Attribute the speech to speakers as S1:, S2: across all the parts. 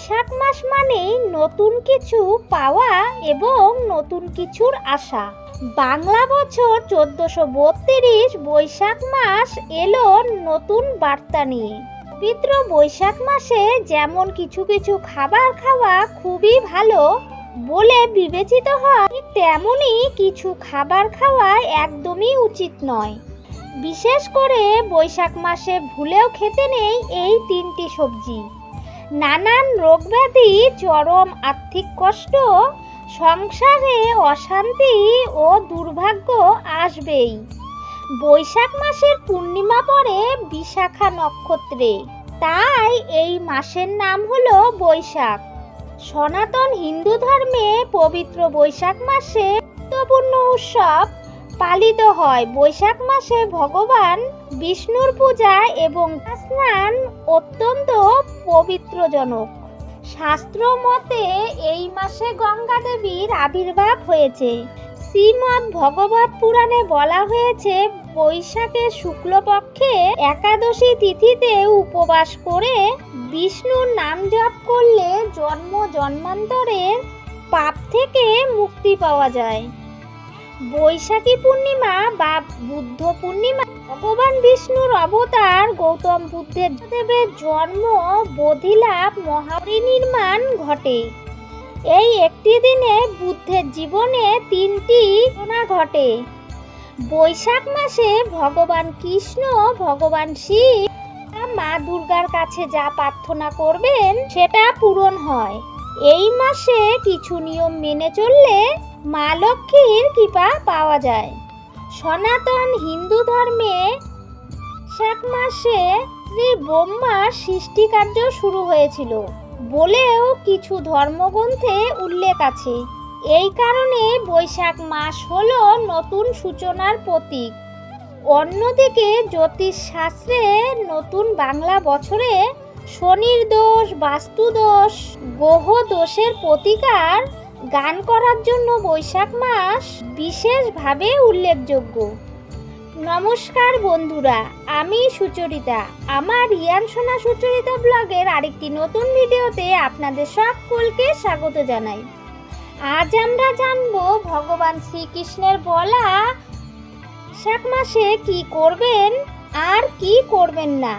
S1: বৈশাখ মাস মানেই নতুন কিছু পাওয়া এবং নতুন কিছুর আশা। বাংলা বছর চোদ্দশো বত্রিশ বৈশাখ মাস এলো নতুন বার্তা নিয়ে। পবিত্র বৈশাখ মাসে যেমন কিছু কিছু খাবার খাওয়া খুবই ভালো বলে বিবেচিত হয় তেমনই কিছু খাবার খাওয়া একদমই উচিত নয়। বিশেষ করে বৈশাখ মাসে ভুলেও খেতে নেই এই তিনটি সবজি। নানান রোগব্যাধি চরম আর্থিক কষ্ট, সংসারে অশান্তি ও দুর্ভাগ্য আসবেই। বৈশাখ মাসের পূর্ণিমা পরে বিশাখা নক্ষত্রে। তাই এই মাসের নাম হলো বৈশাখ। সনাতন হিন্দু ধর্মে পবিত্র বৈশাখ মাসে গুরুত্বপূর্ণ উৎসব। পালিত হয়। বৈশাখ মাসে ভগবান বিষ্ণুর পূজা এবং স্নান অত্যন্ত পবিত্রজনক। শাস্ত্র মতে এই মাসে গঙ্গা দেবীর আবির্ভাব হয়েছে। শ্রীমদ্ ভগবত পুরাণে বলা হয়েছে বৈশাখের শুক্লপক্ষে একাদশী তিথিতে উপবাস করে বিষ্ণুর নাম জপ করলে জন্ম জন্মান্তরের পাপ থেকে মুক্তি পাওয়া যায়। বৈশাখী পূর্ণিমা বা বুদ্ধ পূর্ণিমা, ভগবান বিষ্ণুর অবতার গৌতম বুদ্ধের দেবের জন্ম বোধিলাভ মহাপরিনির্মাণ ঘটে। এই একটি দিনে বুদ্ধের জীবনে তিনটি ঘটনা ঘটে। বৈশাখ মাসে ভগবান কৃষ্ণ, ভগবান শিব মা দুর্গার কাছে যা প্রার্থনা করবেন সেটা পূরণ হয়। এই মাসে কিছু নিয়ম মেনে চললে মা লক্ষ্মীর কৃপা পাওয়া যায়। সনাতন হিন্দু ধর্মে বৈশাখ মাসে শ্রী ব্রহ্মার সৃষ্টিকার্য শুরু হয়েছিল। বলেও কিছু ধর্মগ্রন্থে উল্লেখ আছে। এই কারণে বৈশাখ মাস হল নতুন সূচনার প্রতীক। অন্যদিকে জ্যোতিষ শাস্ত্রে নতুন বাংলা বছরে শনির দোষ বাস্তু দোষ গ্রহ দোষের প্রতিকার গান করার জন্য বৈশাখ মাস বিশেষভাবে উল্লেখযোগ্য। নমস্কার বন্ধুরা, আমি সুচরিতা। আমার রিয়ান সোনা সুচরিতা ব্লগের আরেকটি নতুন ভিডিওতে আপনাদের সকলকে স্বাগত জানাই। আজ আমরা জানব ভগবান শ্রীকৃষ্ণের বলা বৈশাখ মাসে কি করবেন আর কি করবেন না।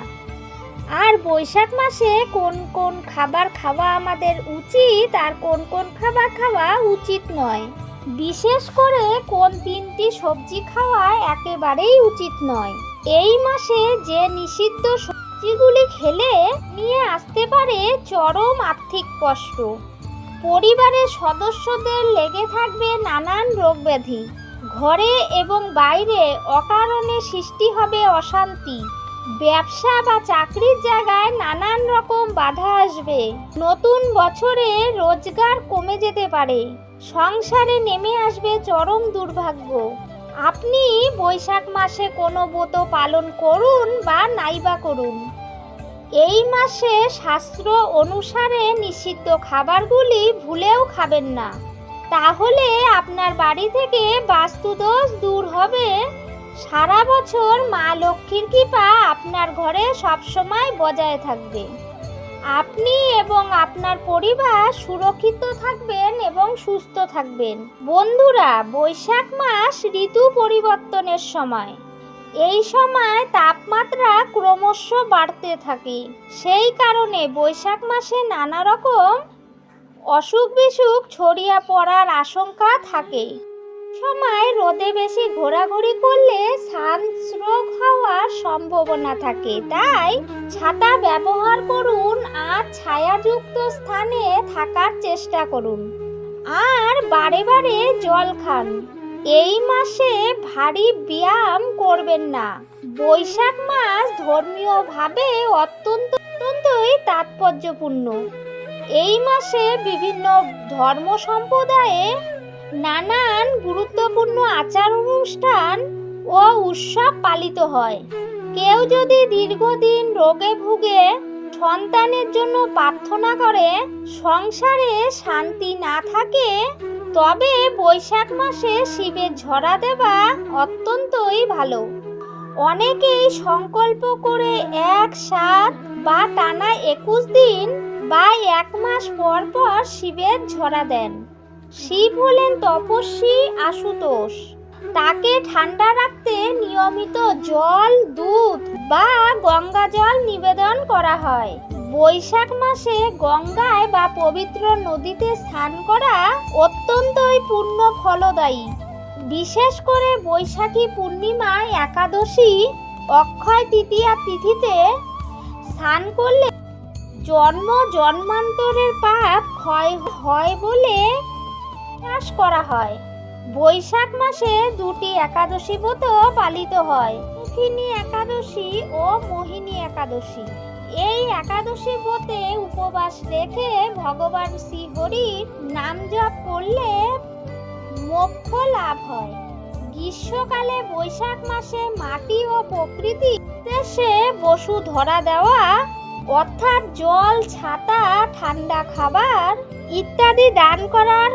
S1: আর বৈশাখ মাসে কোন কোন খাবার খাওয়া আমাদের উচিত আর কোন কোন খাবার খাওয়া উচিত নয়। বিশেষ করে কোন তিনটি সবজি খাওয়া একেবারেই উচিত নয়। এই মাসে যে নিষিদ্ধ সবজিগুলি খেলে নিয়ে আসতে পারে চরম আর্থিক কষ্ট। পরিবারের সদস্যদের লেগে থাকবে নানান রোগব্যাধি ঘরে এবং বাইরে অকারণে সৃষ্টি হবে অশান্তি। ব্যবসা বা চাকরির জায়গায় নানান রকম বাধা আসবে। নতুন বছরে রোজগার কমে যেতে পারে। সংসারে নেমে আসবে চরম দুর্ভাগ্য। আপনি বৈশাখ মাসে কোনো ব্রত পালন করুন বা নাইবা করুন। এই মাসে শাস্ত্র অনুসারে নিষিদ্ধ খাবারগুলি ভুলেও খাবেন না। তাহলে আপনার বাড়ি থেকে বাস্তুদোষ দূর হবে সারা বছর মা লক্ষ্মীর কৃপা আপনার ঘরে সবসময় বজায় থাকবে। আপনি এবং আপনার পরিবার সুরক্ষিত থাকবেন এবং সুস্থ থাকবেন। বন্ধুরা, বৈশাখ মাস ঋতু পরিবর্তনের সময়। এই সময় তাপমাত্রা ক্রমশ বাড়তে থাকে। সেই কারণে বৈশাখ মাসে নানা রকম অসুখ বিসুখ ছড়িয়ে পড়ার আশঙ্কা থাকে। সময় রোদে বেশি ঘোরাঘুরি করলে সানস্ট্রোক হওয়ার সম্ভাবনা থাকে। তাই ছাতা ব্যবহার করুন আর ছায়াযুক্ত স্থানে থাকার চেষ্টা করুন। আর বারে বারে জল খান। এই মাসে ভারী ব্যায়াম করবেন না। বৈশাখ মাস ধর্মীয়ভাবে অত্যন্ত অত্যন্তই তাৎপর্যপূর্ণ। এই মাসে বিভিন্ন ধর্ম সম্প্রদায়ে নানান গুরুত্বপূর্ণ আচার অনুষ্ঠান ও উৎসব পালিত হয়। কেউ যদি দীর্ঘদিন রোগে ভুগে সন্তানের জন্য প্রার্থনা করে, সংসারে শান্তি না থাকে, তবে বৈশাখ মাসে শিবের ঝরা দেওয়া অত্যন্তই ভালো। অনেকেই সংকল্প করে এক সাত বা টানা একুশ দিন বা এক মাস পর পর শিবের ঝরা দেন। শিব হলেন তপস্বী আশুতোষ। তাকে ঠান্ডা রাখতে নিয়মিত জল, দুধ বা গঙ্গা জল নিবেদন করা হয়। বৈশাখ মাসে গঙ্গায় বা পবিত্র নদীতে স্নান করা অত্যন্তই পূর্ণ ফলদায়ী। বিশেষ করে বৈশাখী পূর্ণিমা একাদশী, অক্ষয় তৃতীয়া তিথিতে স্নান করলে জন্ম জন্মান্তরের পাপ ক্ষয় হয় বলে বিশ্বাস করা হয়। বৈশাখ মাসে দুটি একাদশী ব্রত পালিত হয়। মুখিনী একাদশী ও মোহিনী একাদশী। এই একাদশী ব্রতে উপবাস রেখে ভগবান শ্রীহরির নাম জপ করলে মোক্ষ লাভ হয়। গ্রীষ্মকালে বৈশাখ মাসে মাটি ও প্রকৃতি দেশে বসু ধরা দেওয়া, অর্থাৎ জল, ছাতা, ঠান্ডা খাবার ইত্যাদি দান করার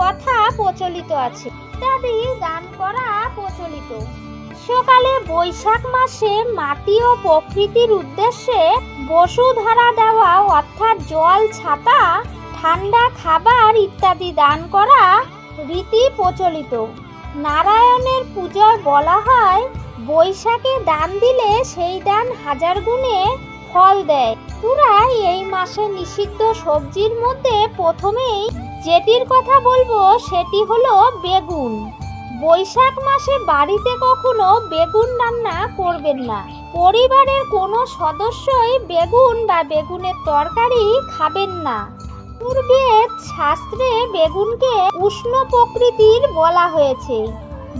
S1: কথা প্রচলিত আছে। ইত্যাদি দান করা প্রচলিত। গ্রীষ্মকালে বৈশাখ মাসে মাটি ও প্রকৃতির উদ্দেশ্যে বসুধরা দেওয়া অর্থাৎ জল, ছাতা, ঠান্ডা খাবার ইত্যাদি দান করা রীতি প্রচলিত। নারায়ণের পূজায় বলা হয়, বৈশাখে দান দিলে সেই দান হাজার গুণে ফল দেয়। পুরা এই মাসে নিষিদ্ধ সবজির মধ্যে প্রথমেই যেটির কথা বলব সেটি হলো বেগুন। বৈশাখ মাসে বাড়িতে কখনো বেগুন রান্না করবেন না। পরিবারের কোনো সদস্যই বেগুন বা বেগুনের তরকারি খাবেন না। পূর্বে শাস্ত্রে বেগুনকে উষ্ণ প্রকৃতির বলা হয়েছে।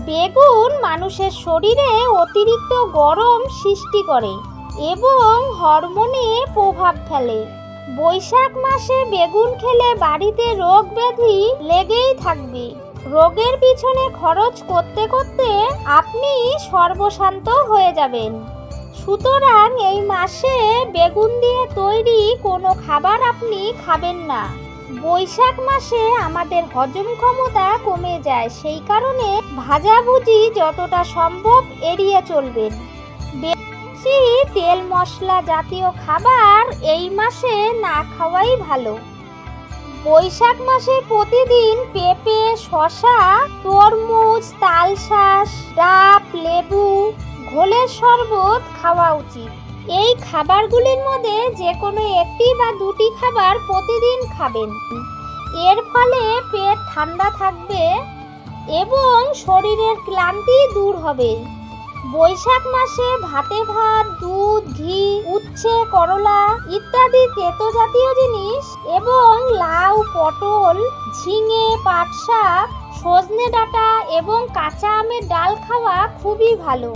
S1: বেগুন মানুষের শরীরে অতিরিক্ত গরম সৃষ্টি করে এবং হরমোনে প্রভাব ফেলে। বৈশাখ মাসে বেগুন খেলে বাড়িতে রোগ ব্যাধি লেগেই থাকবে। রোগের পিছনে খরচ করতে করতে আপনি সর্বশান্ত হয়ে যাবেন। সুতরাং এই মাসে বেগুন দিয়ে তৈরি কোনো খাবার আপনি খাবেন না। বৈশাখ মাসে আমাদের হজম ক্ষমতা কমে যায়, সেই কারণে ভাজাভুজি যতটা সম্ভব এড়িয়ে চলবেন। বেশি তেল মশলা জাতীয় খাবার এই মাসে না খাওয়াই ভালো। বৈশাখ মাসে প্রতিদিন পেঁপে শশা তরমুজ, তালশাঁস, ডাব, লেবু, ঘোলের শরবত খাওয়া উচিত। এই খাবারগুলির মধ্যে যে কোনো একটি বা দুটি খাবার প্রতিদিন খাবেন। এর ফলে পেট ঠান্ডা থাকবে এবং শরীরের ক্লান্তি দূর হবে। বৈশাখ মাসে ভাতে ভাত, দুধ, ঘি, উচ্ছে, করলা ইত্যাদি তেতো জাতীয় জিনিস এবং লাউ, পটল, ঝিঙে পাট শাক সজনে ডাঁটা এবং কাঁচা আমের ডাল খাওয়া খুবই ভালো।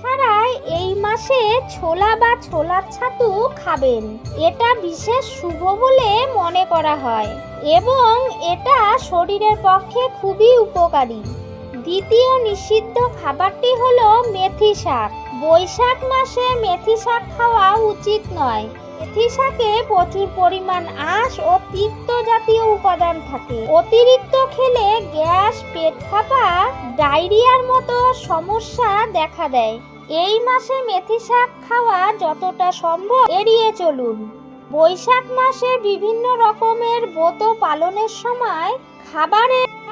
S1: ছাড়া এই মাসে ছোলা বা ছোলার ছাতু খাবেন। এটা বিশেষ শুভ বলে মনে করা হয় এবং এটা শরীরের পক্ষে খুবই উপকারী। দ্বিতীয় নিষিদ্ধ খাবারটি হলো মেথি শাক। বৈশাখ মাসে মেথি শাক খাওয়া উচিত নয়। মেথি শাকে প্রচুর পরিমাণ আঁশ ও তিক্ত জাতীয় উপাদান থাকে। অতিরিক্ত খেলে গ্যাস, পেট ফাঁপা, ডায়রিয়ার মতো সমস্যা দেখা দেয়। এই মাসে মেথি শাক খাওয়া যতটা সম্ভব এড়িয়ে চলুন। বৈশাখ মাসে বিভিন্ন রকমের ব্রত পালনের সময়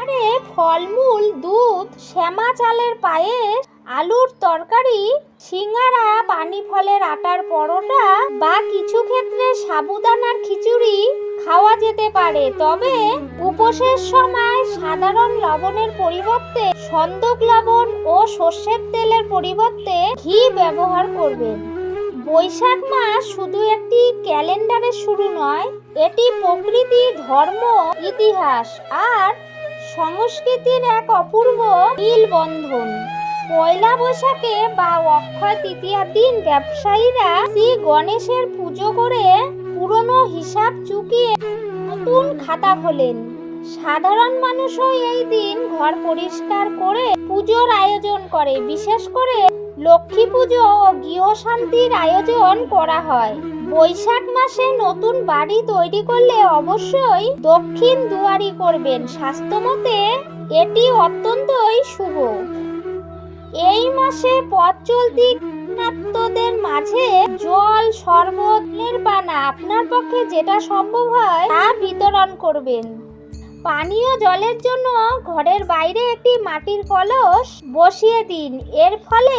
S1: খাবারে ফলমূল, দুধ, শ্যামা চালের পায়েস, আলুর তরকারি, সিঙ্গারা পানি ফলের আটার পরোটা বা কিছু ক্ষেত্রে সাবুদানার খিচুড়ি খাওয়া যেতে পারে। তবে উপোসের সময় সাধারণ লবণের পরিবর্তে সন্দক লবণ ও সর্ষের তেলের পরিবর্তে ঘি ব্যবহার করবেন। বৈশাখ মাস শুধু একটি ক্যালেন্ডারের শুরু নয়, এটি প্রকৃতি, ধর্ম, ইতিহাস আর সংস্কৃতির এক অপূর্ব নীলবন্ধন বন্ধন পয়লা বৈশাখে বা অক্ষয় তৃতীয়ার দিন ব্যবসায়ীরা শ্রী গণেশের পুজো করে পুরনো হিসাব চুকিয়ে নতুন খাতা খোলেন। সাধারণ মানুষও এই দিন ঘর পরিষ্কার করে পুজোর আয়োজন করে, বিশেষ করে লক্ষ্মী পুজো ও গৃহশান্তির আয়োজন করা হয়। বৈশাখ মাসে নতুন বাড়ি তৈরি করলে অবশ্যই দক্ষিণ দুয়ারি করবেন স্বাস্থ্যমতে এটি অত্যন্তই শুভ। এই মাসে পথ চলতি দাক্ষিণাত্যদের মাঝে জল শরবতের বানা আপনার পক্ষে যেটা সম্ভব হয় তা বিতরণ করবেন। পানীয় জলের জন্য ঘরের বাইরে একটি মাটির কলস বসিয়ে দিন। এর ফলে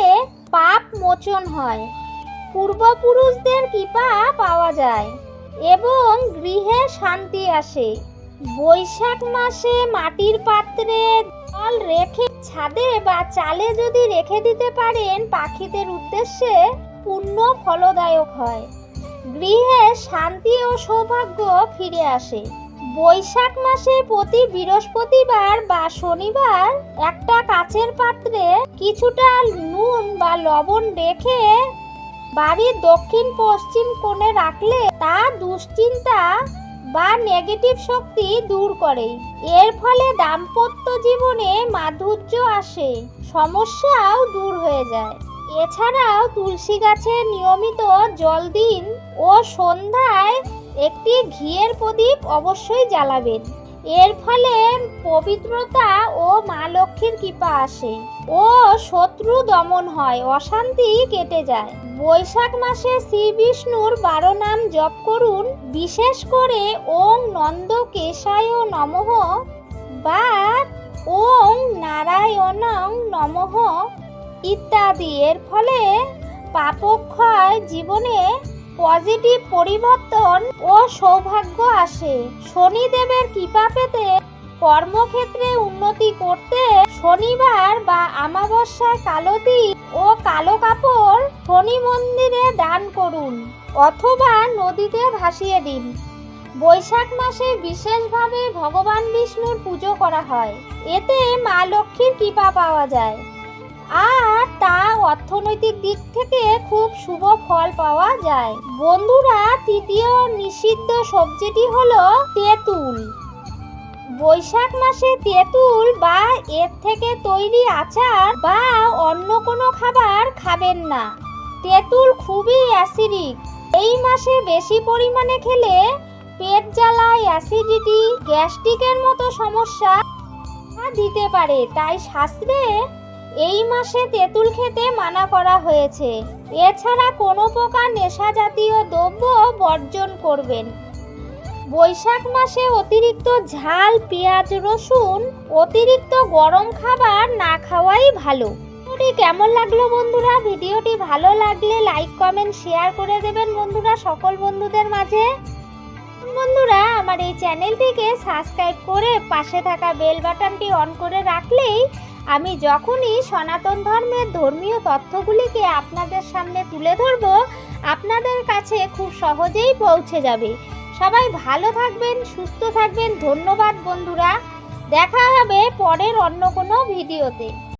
S1: পাপ মোচন হয়। পূর্বপুরুষদের কৃপা পাওয়া যায় এবং গৃহে শান্তি আসে। বৈশাখ মাসে মাটির পাত্রে জল রেখে ছাদে বা চালে যদি রেখে দিতে পারেন, পাখিদের উদ্দেশ্যে পূর্ণ ফলদায়ক হয়। গৃহে শান্তি ও সৌভাগ্য ফিরে আসে। বৈশাখ মাসে প্রতি বৃহস্পতিবার বা শনিবার একটা কাচের পাত্রে কিছুটা নুন বা লবণ রেখে বাড়ির দক্ষিণ পশ্চিম কোণে রাখলে তা দুশ্চিন্তা বা নেগেটিভ শক্তি দূর করে। এর ফলে দাম্পত্য জীবনে মাধুর্য আসে, সমস্যাও দূর হয়ে যায়। এছাড়াও তুলসী গাছে নিয়মিত জল দিন ও সন্ধ্যায় একটি ঘিয়ের প্রদীপ অবশ্যই জ্বালাবেন। এর ফলে পবিত্রতা ও মা লক্ষ্মীর কৃপা আসে ও শত্রু দমন হয়, অশান্তি কেটে যায়। বৈশাখ মাসে শ্রী বিষ্ণুর বারো নাম জপ করুন। বিশেষ করে ওং নন্দ কেশায় নমঃ বা ওং নারায়ণং নমঃ ইত্যাদি। এর ফলে পাপক্ষয় জীবনে পজিটিভ পরিবর্তন ও সৌভাগ্য আসে। শনিদেবের কৃপা পেতে কর্মক্ষেত্রে উন্নতি করতে শনিবার বা আমাবস্যায় কালো দিন ও কালো কাপড় শনি মন্দিরে দান করুন অথবা নদীতে ভাসিয়ে দিন। বৈশাখ মাসে বিশেষভাবে ভগবান বিষ্ণুর পুজো করা হয়। এতে মা লক্ষ্মীর কৃপা পাওয়া যায়। আর অর্থনৈতিক দিক থেকে খুব শুভ ফল পাওয়া যায়। বন্ধুরা, তৃতীয় নিষিদ্ধ সবজিটি হলো তেঁতুল। বৈশাখ মাসে তেঁতুল বা এর থেকে তৈরি আচার বা অন্য কোনো খাবার খাবেন না। তেঁতুল খুবই অ্যাসিডিক। এই মাসে বেশি পরিমাণে খেলে পেট জ্বালা অ্যাসিডিটি, গ্যাস্ট্রিকের মতো সমস্যা দিতে পারে। তাই শাস্ত্রে এই মাসে তেঁতুল খেতে মানা করা হয়েছে। এছাড়া কোনো প্রকার নেশা জাতীয় দ্রব্য বর্জন করবেন। বৈশাখ মাসে অতিরিক্ত ঝাল, পেঁয়াজ, রসুন, অতিরিক্ত গরম খাবার না খাওয়াই ভালো। কেমন লাগল বন্ধুরা? ভিডিওটি ভালো লাগলে লাইক, কমেন্ট, শেয়ার করে দেবেন বন্ধুরা সকল বন্ধুদের মাঝে। বন্ধুরা, আমার এই চ্যানেলটিকে সাবস্ক্রাইব করে পাশে থাকা বেল বাটনটি অন করে রাখলেই আমি যখনই সনাতন ধর্মের ধর্মীয় তথ্যগুলিকে আপনাদের সামনে তুলে ধরব, আপনাদের কাছে খুব সহজেই পৌঁছে যাবে। সবাই ভালো থাকবেন, সুস্থ থাকবেন। ধন্যবাদ বন্ধুরা। দেখা হবে পরের অন্য কোনো ভিডিওতে।